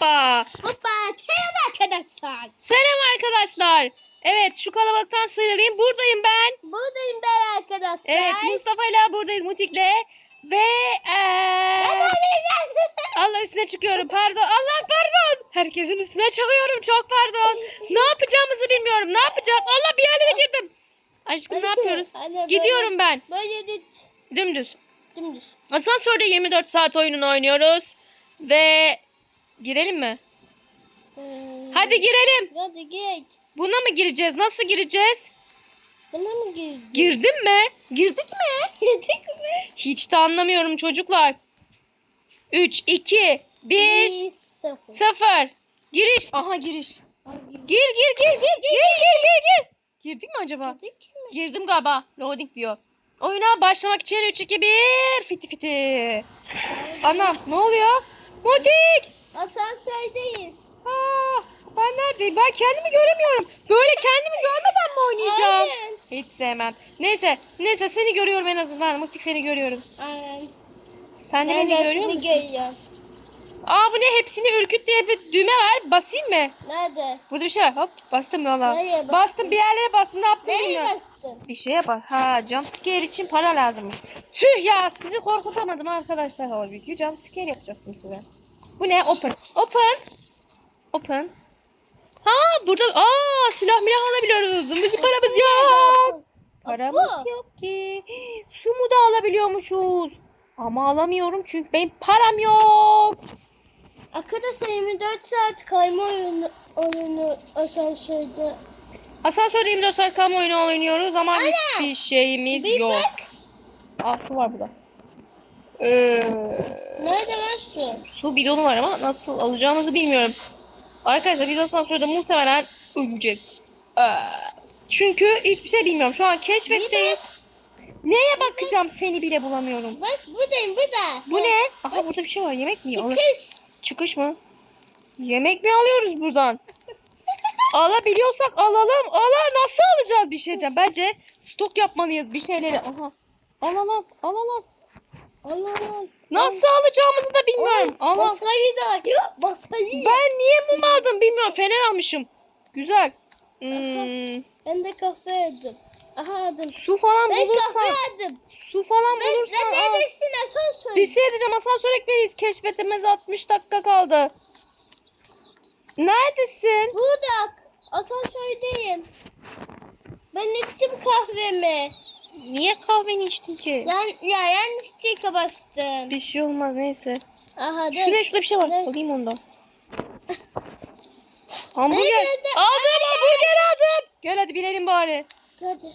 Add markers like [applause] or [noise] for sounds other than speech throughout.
Hoppa. Hoppa. Selam arkadaşlar. Selam arkadaşlar. Evet şu kalabalıktan sıyrılayım. Buradayım ben. Buradayım ben arkadaşlar. Evet Mustafa ile buradayız Mutik'le. Ve eee, [laughs] Allah üstüne çıkıyorum. Pardon. Allah pardon. Herkesin üstüne çıkıyorum. Çok pardon. [laughs] Ne yapacağımızı bilmiyorum. Ne yapacağız? Allah bir yerlere girdim. Aşkım ne yapıyoruz? Gidiyorum ben. Böyle de Dümdüz. dümdüz. Asansörde 24 saat oyununu oynuyoruz. Ve girelim mi? Hmm. Hadi girelim. Hadi gel. Buna mı gireceğiz? Nasıl gireceğiz? Bana mı girdin? Girdim mi? Girdik mi? [laughs] Girdik mi? Hiç de anlamıyorum çocuklar. 3, 2, 1, Bir, sıfır. 0. Giriş. Aha giriş. Gir gir gir gir gir gir gir gir. Girdik mi acaba? Girdik mi? Girdim galiba. Loading diyor. Oyuna başlamak için 3, 2, 1. Fiti fiti. Anam ne oluyor? Modik. Asansördeyiz. Aa, ben neredeyim? Ben kendimi göremiyorum. Böyle kendimi görmeden mi oynayacağım? Aynen. Hiç sevmem. Neyse, neyse seni görüyorum en azından. Mutik seni görüyorum. Aynen. Sen de Ben beni görüyor musun? görüyorum. Aa bu ne? Hepsini ürküt diye bir düğme var. Basayım mı? Nerede? Burada bir şey var. Hop bastım valla. Nereye bastın? Bastım bir yerlere bastım. Ne yaptım Nereye bilmiyorum. bastın? Bir şeye bas. Ha jumpscare için para lazımmış. Tüh ya sizi korkutamadım arkadaşlar. Halbuki jumpscare yapacaktım size. Bu ne? Open. Open. Open. Ha burada aa silah milah alabiliyoruz. Bizim paramız yok. Paramız yok ki. Su mu da alabiliyormuşuz? Ama alamıyorum çünkü benim param yok. Arkadaşlar 24 saat kayma oyunu, oyunu asansörde. Asansörde 24 saat kalma oyunu oynuyoruz ama hiçbir şeyimiz Bir yok. bak. Aa su var burada. Ee, Nerede var su? su bidonu var ama nasıl alacağımızı bilmiyorum. Arkadaşlar biz asansörde muhtemelen öleceğiz. Ee, çünkü hiçbir şey bilmiyorum. Şu an keşfetteyiz. Neye bakacağım seni bile bulamıyorum. Bak buradayım burada. Bu ne? Aha burada bir şey var. Yemek mi? Alın. Çıkış. Çıkış mı? Yemek mi alıyoruz buradan? [laughs] Alabiliyorsak alalım. Ala nasıl alacağız bir şey diyeceğim. Bence stok yapmalıyız bir şeyleri. Aha. Al al al. Al al al. Allah Allah. Nasıl alacağımızı da bilmiyorum. Al al. Masayı da. Yok masayı. Ben niye mum aldım bilmiyorum. Fener almışım. Güzel. Hmm, Ben de kahve aldım. Aha aldım. su falan Ben kahve bulursan. aldım. Su falan Ben bulursan sen al. neredesin asansör? Bir şey diyeceğim. Asansör ekmeliyiz. Keşfetmemiz 60 dakika kaldı. Neredesin? Burada. Asansördeyim. Ben içtim kahvemi. Niye kahveni içtin ki? Yan, ya yanlışlıkla bastım. Bir şey olmaz neyse. Aha dur. Şurada şurada bir şey var. Alayım ondan. [laughs] Hamburger. Aldım hamburger aldım. Gel hadi binelim bari. Hadi.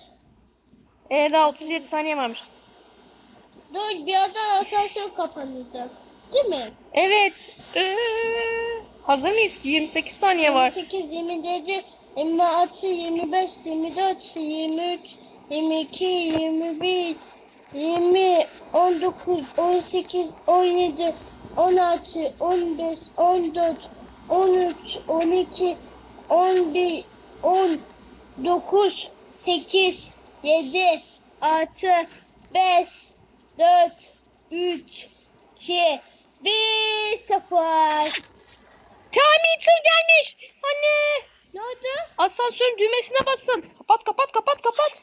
Ee daha 37 saniye varmış. Dur birazdan asansör kapanacak. Değil mi? Evet. Ee, hazır mıyız? 28 saniye var. 28, 27, 26, 25, 24, 23, 22, 21, 20, 19, 18, 17, 16, 15, 14, 13, 12, 11, 10, 9, 8, 7, 6, 5, 4, 3, 2, 1, 0. Time tır gelmiş. Anne. Ne oldu? Asansörün düğmesine basın. Kapat kapat kapat kapat.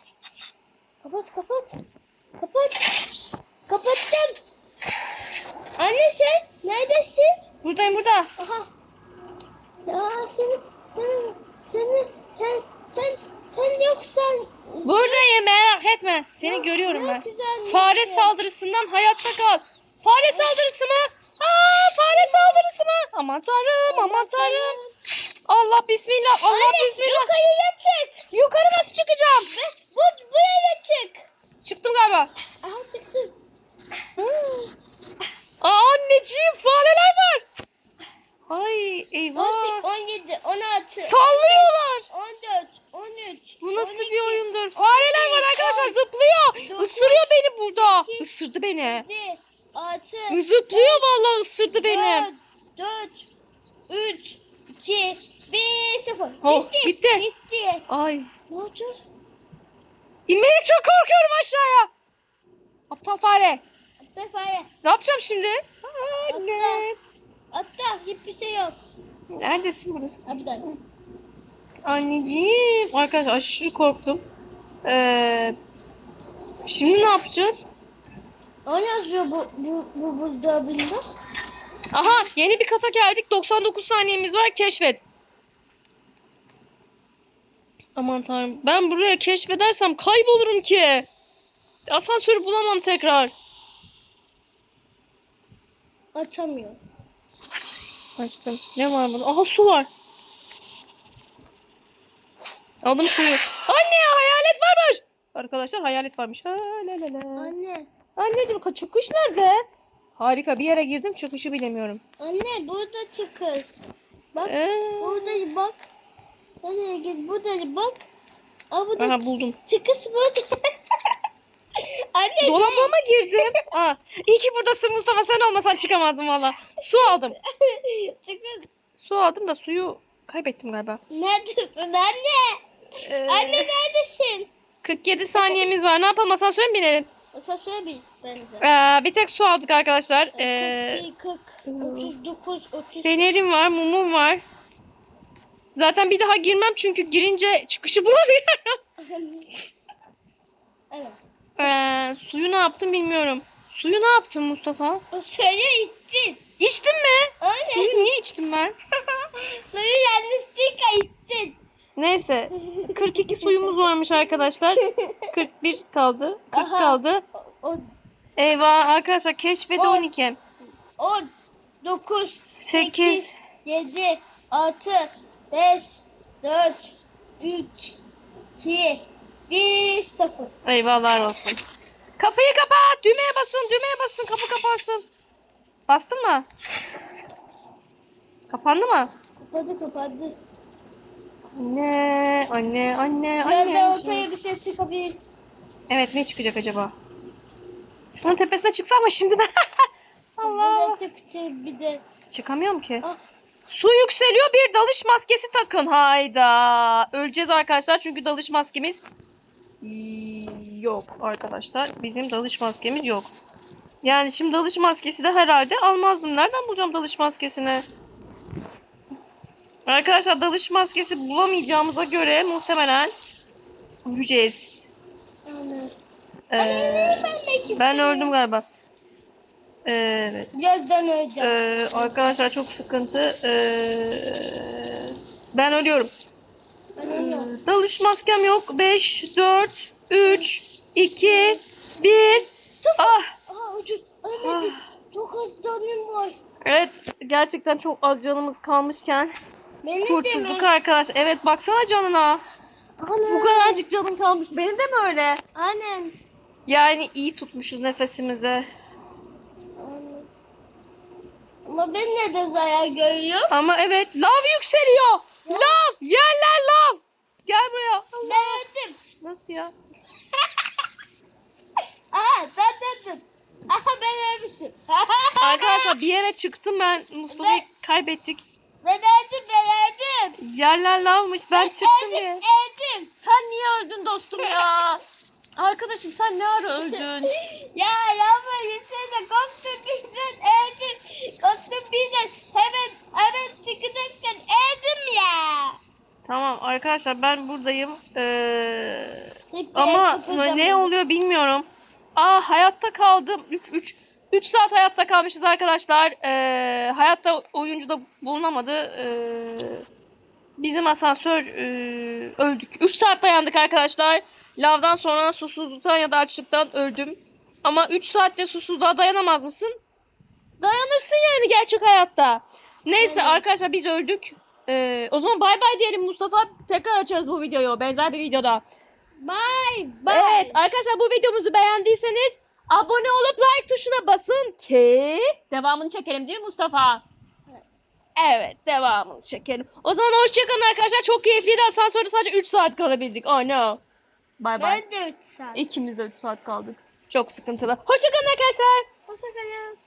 Kapat kapat. Kapat. Kapattım. Anne sen neredesin? Buradayım burada. Aha. Ya sen sen sen sen sen sen yoksan Buradayım merak etme. Seni görüyorum ben. güzel Fare neyse. saldırısından hayatta kal. Fare saldırısı mı? Aa fare saldırısı mı? Aman tanrım aman tanrım. Allah bismillah Allah Anne bismillah. yukarıya çık. Yukarı nasıl çıkacağım? Bu buraya çık. Çıktım galiba. Aha çıktım. [gasps] Aa anneciğim fareler var. Ay eyvah. 18, 17, 16, Sallıyorlar. 14, 13. Bu nasıl 12, bir oyundur? Fareler var arkadaşlar zıplıyor. dokuz, Isırıyor beni burada. sekiz, Isırdı beni. 7, 6, Zıplıyor vallahi ısırdı beni. 4, 3, 2, 1, 0. Oh, Bitti. gitti. Bitti. Ay. Ne oldu? İnmeye çok korkuyorum aşağıya. Aptal fare. Be fare. Ne yapacağım şimdi? Anne. Hatta hiçbir şey yok. Neredesin burası? Dakika. Anneciğim. Arkadaşlar aşırı korktum. Ee, şimdi ne yapacağız? O ne yazıyor bu, bu, bu buzdolabında? Aha yeni bir kata geldik. 99 saniyemiz var. Keşfet. Aman tanrım. Ben buraya keşfedersem kaybolurum ki. Asansörü bulamam tekrar. Açamıyor. Açtım. Ne var burada? Aha su var. Aldım suyu. Anne hayalet varmış. Arkadaşlar hayalet varmış. Ha, la, la, la. Anne. Anneciğim çıkış nerede? Harika bir yere girdim çıkışı bilemiyorum. Anne burada çıkış. Bak Ee, burada bak. Nereye git? Burada bak. Aa burada aha buldum. çıkış burada. [laughs] Anne Dolabıma girdim. Aa, iyi ki buradasın Mustafa sen olmasan çıkamazdım valla. Su aldım. [laughs] çıkış. Su aldım da suyu kaybettim galiba. Neredesin anne? Ee, Anne neredesin? 47 saniyemiz var. Ne yapalım asansöre mi binelim? Asansöre bir bence. Ee, bir tek su aldık arkadaşlar. Ee, 40, 39, 30. fenerim var, mumum var. Zaten bir daha girmem çünkü girince çıkışı bulamıyorum. [laughs] evet. Ee, suyu ne yaptım bilmiyorum. Suyu ne yaptın Mustafa? Suyu içtin. İçtim mi? Anne. Suyu niye içtim ben? [laughs] Suyu yanlışlıkla içtin. Neyse. 42 suyumuz varmış arkadaşlar. 41 kaldı. 40 Aha. kaldı. O, Eyvah arkadaşlar keşfete On. 12. 10, 9, 8. 7, 6, 5, 4, 3, 2, 1, 0. Eyvahlar olsun. Kapıyı kapat. Düğmeye basın. Düğmeye basın. Kapı kapansın. Bastın mı? Kapandı mı? Kapadı kapadı. Anne, anne, anne, Ben de anne. ortaya bir şey çıkabilir. Evet ne çıkacak acaba? Şunun tepesine çıksa ama [laughs] şimdi de. Allah. Bir de çıkacak bir de. Çıkamıyorum ki. Ah. Su yükseliyor bir dalış maskesi takın. Hayda. Öleceğiz arkadaşlar çünkü dalış maskemiz yok arkadaşlar. Bizim dalış maskemiz yok. Yani şimdi dalış maskesi de herhalde almazdım. Nereden bulacağım dalış maskesini? Arkadaşlar dalış maskesi bulamayacağımıza göre muhtemelen öleceğiz. Ee, Ben, ben öldüm galiba. Evet. Gözden öleceğim. Ee, arkadaşlar çok sıkıntı. Ee, ben ölüyorum. Ben Ee, ölüyorum. dalış maskem yok. 5, 4, 3, 2, 1. Sıfır. Ah, Aa ucuz. ah. Anneciğim çok az canım var. Evet gerçekten çok az canımız kalmışken Benim kurtulduk de mi? arkadaş. Evet baksana canına. Annem. Bu kadarcık canım kalmış. Benim de mi öyle? Annem. Yani iyi tutmuşuz nefesimizi. Ama ben ne de zarar görüyorum. Ama evet lav yükseliyor. Lav. Yerler lav. Gel buraya. Allah. Ben öldüm. Nasıl ya? [laughs] Aha sen döndün. Aha ben ölmüşüm. [laughs] Arkadaşlar bir yere çıktım ben. Mustafa'yı kaybettik. ben öldüm ben öldüm. Yerler lavmış. Ben çıktım öldüm, diye. öldüm. Sen niye öldün dostum ya? [laughs] Arkadaşım sen ne ara [laughs] öldün? Ya lava yesene korktum birden öldüm. Korktum birden hemen hemen çıkacakken öldüm ya. Tamam arkadaşlar ben buradayım. Ee, ama kıpırdamadım. ne oluyor bilmiyorum. Aa hayatta kaldım. 3 3 3 saat hayatta kalmışız arkadaşlar. Ee, hayatta oyuncu da bulunamadı. Ee, bizim asansör ee, öldük. 3 saat dayandık arkadaşlar. Lavdan sonra susuzluktan ya da açlıktan öldüm. Ama 3 saatte susuzluğa dayanamaz mısın? Dayanırsın yani gerçek hayatta. Neyse Aynen. arkadaşlar biz öldük. Ee, o zaman bay bay diyelim Mustafa. Tekrar açarız bu videoyu benzer bir videoda. Bye bye. Evet arkadaşlar bu videomuzu beğendiyseniz abone olup like tuşuna basın ki devamını çekelim değil mi Mustafa? Evet. Evet devamını çekelim. O zaman hoşçakalın arkadaşlar. Çok keyifliydi. Asansörde sadece 3 saat kalabildik. I know. Bay bay. Ben de 3 saat. İkimiz de 3 saat kaldık. Çok sıkıntılı. Hoşçakalın arkadaşlar. Hoşçakalın.